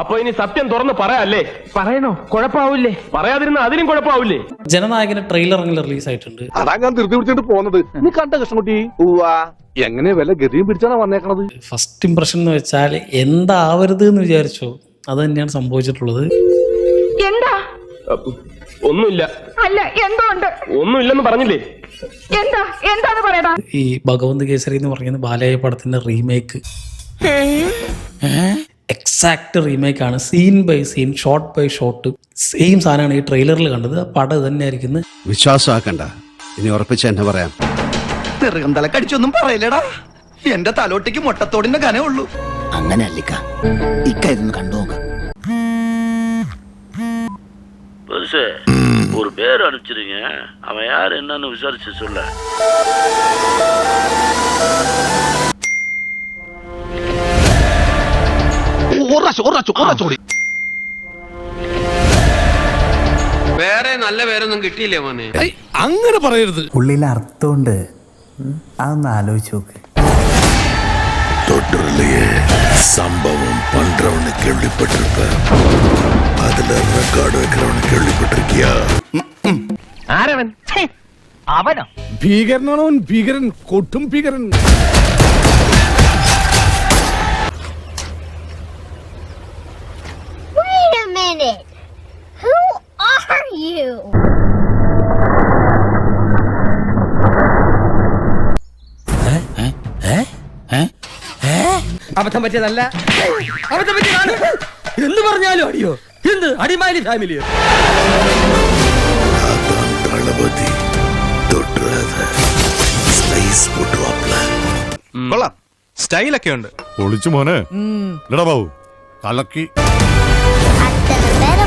അപ്പൊ ഇനി സത്യം തുറന്ന് പറയാല്ലേ? പറയണോ? കുഴപ്പാവൂലേ പറയാതിരുന്ന അതിനും കുഴപ്പാവൂലേ ജനനായകന്റെ ട്രെയിലർ അങ്ങനെ റിലീസ് ആയിട്ടുണ്ട്. അതാ ഞാൻ ധൃതി പിടിച്ചിട്ട് പോകുന്നത് നീ കണ്ട കൃഷ്ണൻകുട്ടി? എങ്ങനെ വില ഗതിയും പിടിച്ചാണ് വന്നേക്കണത്? ഫസ്റ്റ് ഇംപ്രഷൻ എന്ന് വെച്ചാൽ എന്താവരുത് എന്ന് വിചാരിച്ചോ? അത് തന്നെയാണ് സംഭവിച്ചിട്ടുള്ളത്. എന്താ? അപ്പൊ ഒന്നുമില്ല. അല്ല എന്തോ ഉണ്ട്? ഒന്നുമില്ലെന്ന് പറഞ്ഞില്ലേ? എന്താ? എന്താന്ന് പറയടാ ഈ ഭഗവന്ത് കേസരി എന്ന് പറയുന്ന ബാലയ്യ പടത്തിന്റെ റീമേക്ക് എക്സാക്ട് റീമേക്ക് ആണ് scene by scene shot by shot same സാധനമാണ് ഈ ട്രെയിലറിൽ കണ്ടത് ആ പടം ഇത് തന്നെയായിരിക്കും വിശ്വാസമാക്കണ്ട ഇനി ഉറപ്പിച്ച് എന്നെ പറയാം തെറുകം തലക്കടിച്ചൊന്നും പറയില്ലടാ എന്റെ തലോട്ടിക്ക് മുട്ടത്തോടിന്റെ കനേ ഉള്ളൂ അങ്ങനെ അല്ലിക്ക ഇക്ക ഇതൊന്ന് കണ്ടു നോക്ക് பெருசு ஒரு பேர் அனுப்பிச்சிருங்க அவன் யார் என்னன்னு விசாரிச்சு சொல்ல പ്രാവശ്യം ഒരു പ്രാവശ്യം ഒരു വേറെ നല്ല പേരൊന്നും കിട്ടിയില്ലേ മോനെ? അങ്ങനെ പറയരുത്. ഉള്ളിൽ അർത്ഥമുണ്ട്. അതൊന്ന് ആലോചിച്ച് നോക്ക്. സംഭവം പന്ത്രവണ് பண்றவனு അതിൽ റെക്കോർഡ് ரெக்கார்டு வைக்கிறவனு ആരവൻ? അവനോ? ഭീകരനാണോ ഭീകരൻ കൊട്ടും ഭീകരൻ. minute! Who are you? അബദ്ധം പറ്റിയതല്ല. അബദ്ധം പറ്റിയതാണ്. എന്ന് പറഞ്ഞാലും അടിയോ? എന്ത്? അടിമാലി ഫാമിലിയോ തളപതി തൊട്ടുള്ളത് സ്ലൈസ് കൊള്ളാം. സ്റ്റൈലൊക്കെ ഉണ്ട്. ഒളിച്ചു മോനെ. ഇടടാ ബാബു കലക്കി.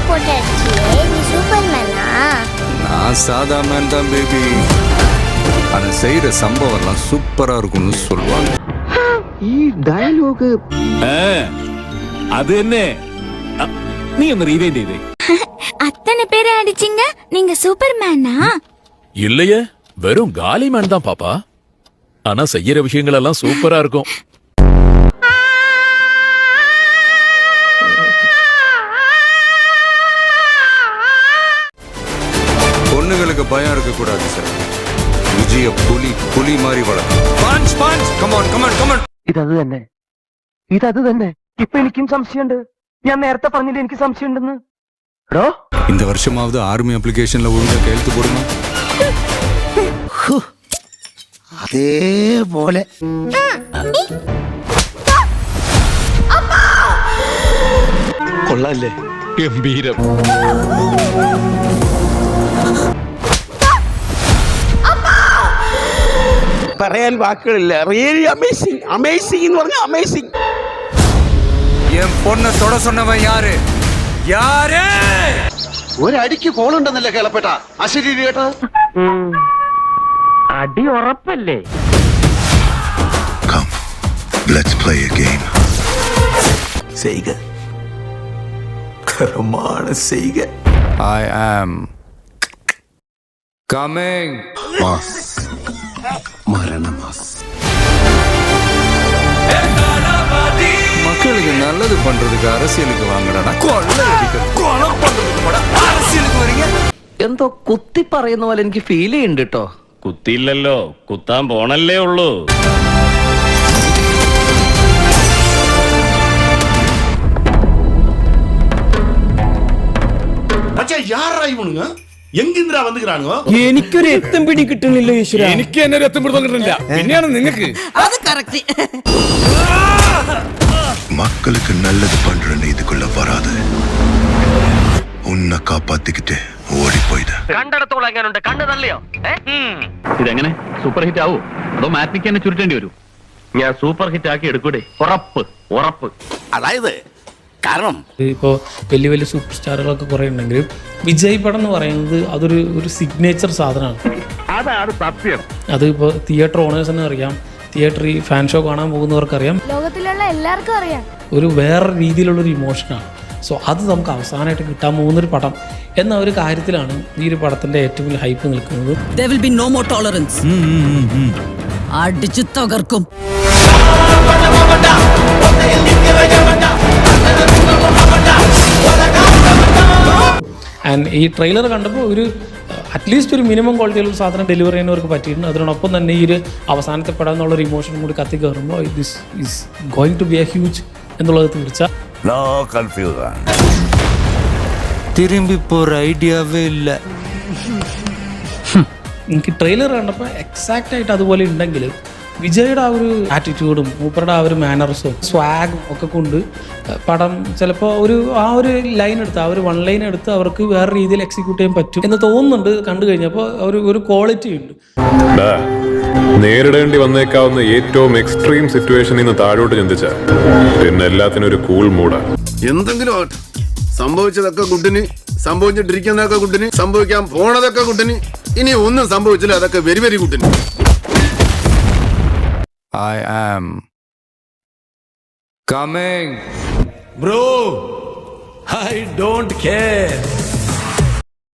போட்டு அடிச்சியே நீ சூப்பர்மேனா நான் சாதா மேன் தான் பேபி அதை செய்யற சம்பவம் எல்லாம் சூப்பரா இருக்கும்னு சொல்லுவாங்க അത് തന്നെ നീ ഒന്ന് റീവൈൻഡ് ചെയ്തേ அத்தனை பேரை அடிச்சிங்க நீங்க சூப்பர்மேனா இல்லையே வெறும் காலி மேன் தான் பாப்பா ஆனா செய்யற விஷயங்கள் எல்லாம் சூப்பரா இருக்கும் பயம் இருக்க கூடாது சார் விஜய புலி புலி மாதிரி வளர்க்கும் Panch Panch come on come on come on ഇതത് തന്നെ ഇതത് തന്നെ ഇപ്പൊ എനിക്കും സംശയമുണ്ട് ഞാൻ നേരത്തെ പറഞ്ഞില്ല എനിക്ക് സംശയമുണ്ടെന്ന് എടോ இந்த வருஷமாவது ஆர்மி அப்ளிகேஷன்ல ஒழுங்கா கையெழுத்து போடுமா അതേപോലെ കൊള്ളാല്ലേ ഗംഭീരം പറയാൻ വാക്കുകളില്ല റിയലി അമേസിംഗ് അമേസിംഗ് എന്ന് പറഞ്ഞാൽ അമേസിംഗ് என் பொண்ணை தொட சொன்னவன் யாரு யாரு ഒരടിക്ക് കോളുണ്ടെന്നല്ലേ കേളപ്പെട്ട അശരീരി കേട്ടത് അടി ഉറപ്പല്ലേ Come, let's play a game. ചെയ്ക കരമാണ് ചെയ്ക ஐ ஆம் கமிங் மரணமாஸ் மக்களுக்கு நல்லது பண்றதுக்கு அரசியலுக்கு வாங்கடா கொள்ளை എന്തോ കുത്തി പറയുന്ന പോലെ എനിക്ക് ഫീൽ ചെയ്യുന്നുണ്ട് കേട്ടോ കുത്തിയില്ലല്ലോ. കുത്താൻ പോണല്ലേ ഉള്ളൂ. അച്ഛാ യാറായി പോണുങ്ങ എനിക്കൊരു എത്തും പിടി കിട്ടുന്നില്ല ഈശ്വര. എനിക്ക് എന്നെ ഒരു എത്തും പിടുത്തം പിന്നെയാണ് നിങ്ങൾക്ക് അത് കറക്റ്റ് மக்களுக்கு நல்லது பண்றேன்னு இதுக்குள்ள வராது உன்னை காப்பாத்திக்கிட்டு ഓടി എങ്ങനെയുണ്ട് കണ്ണ് തള്ളിയോ? ഇതെങ്ങനെ? സൂപ്പർ ഹിറ്റ് ആവോ? അതോ മാറ്റിക്ക് തന്നെ ചുരുട്ടേണ്ടി വരും? ഞാൻ സൂപ്പർ ഹിറ്റ് ആക്കി എടുക്കൂടെ. ഉറപ്പ് ഉറപ്പ്. അതായത് കാരണം? ഇപ്പോൾ വലിയ വലിയ സൂപ്പർ സ്റ്റാറുകളൊക്കെ കുറേ ഉണ്ടെങ്കിലും വിജയ് പടം എന്ന് പറയുന്നത് അതൊരു ഒരു സിഗ്നേച്ചർ സാധനമാണ്. അതാണ് സത്യം. അത് ഇപ്പോൾ തിയേറ്റർ ഓണേഴ്സിന് അറിയാം. തിയേറ്ററിൽ ഫാൻ ഷോ കാണാൻ പോകുന്നവർക്കറിയാം. ലോകത്തിലുള്ള എല്ലാവർക്കും അറിയാം. ഒരു വേറെ രീതിയിലുള്ളൊരു ഇമോഷനാണ് സോ അത് നമുക്ക് അവസാനമായിട്ട് കിട്ടാൻ പോകുന്നൊരു പടം എന്ന ഒരു കാര്യത്തിലാണ് ഈ ഒരു പടത്തിന്റെ ഏറ്റവും വലിയ ഹൈപ്പ് നിൽക്കുന്നത്. There will be no more tolerance. അടിച്ചു തകർക്കും. ആൻഡ് ഈ ട്രെയിലർ കണ്ടപ്പോൾ ഒരു അറ്റ്ലീസ്റ്റ് ഒരു മിനിമം ക്വാളിറ്റിയിലുള്ള സാധനം ഡെലിവർ ചെയ്യുന്നവർക്ക് പറ്റിയിട്ടുണ്ട്. അതിനോടൊപ്പം തന്നെ ഈ ഒരു അവസാനത്തെ പടം എന്നുള്ള ഒരു ഇമോഷൻ കൂടി കത്തി കയറുമ്പോൾ this is going to be a huge എന്നുള്ളത് തീർച്ച. തിരുമ്പിപ്പോ ഒരു ഐഡിയാവേ ഇല്ല. എനിക്ക് ട്രെയിലർ കണ്ടപ്പോൾ എക്സാക്റ്റ് ആയിട്ട് അതുപോലെ ഉണ്ടെങ്കിലും വിജയുടെ ആ ഒരു ആറ്റിറ്റ്യൂഡും മൂപ്പറുടെ ആ ഒരു മാനർസും സ്വാഗും ഒക്കെ കൊണ്ട് പടം ചിലപ്പോൾ ഒരു ആ ഒരു ലൈൻ എടുത്ത് ആ ഒരു വൺ ലൈൻ എടുത്ത് അവർക്ക് വേറെ രീതിയിൽ എക്സിക്യൂട്ട് ചെയ്യാൻ പറ്റും എന്ന് തോന്നുന്നുണ്ട് കണ്ടു കഴിഞ്ഞപ്പോൾ ഒരു ഒരു ക്വാളിറ്റി ഉണ്ട്. നേരിടേണ്ടി വന്നേക്കാവുന്ന ഏറ്റവും എക്സ്ട്രീം സിറ്റുവേഷനിൽ നിന്ന് താഴോട്ട് ചിന്തിച്ച. പിന്നെ എല്ലാത്തിനും ഒരു കൂൾ മൂടാ എന്തെങ്കിലും സംഭവിച്ചതൊക്കെ കുട്ടിന് സംഭവിച്ചിട്ടിരിക്കുന്നതൊക്കെ കുട്ടിന് സംഭവിക്കാൻ പോണതൊക്കെ കുട്ടിന് ഇനി ഒന്നും സംഭവിച്ചില്ല അതൊക്കെ വെരി വെരി കുട്ടിന്. I am coming. Bro, I don't care.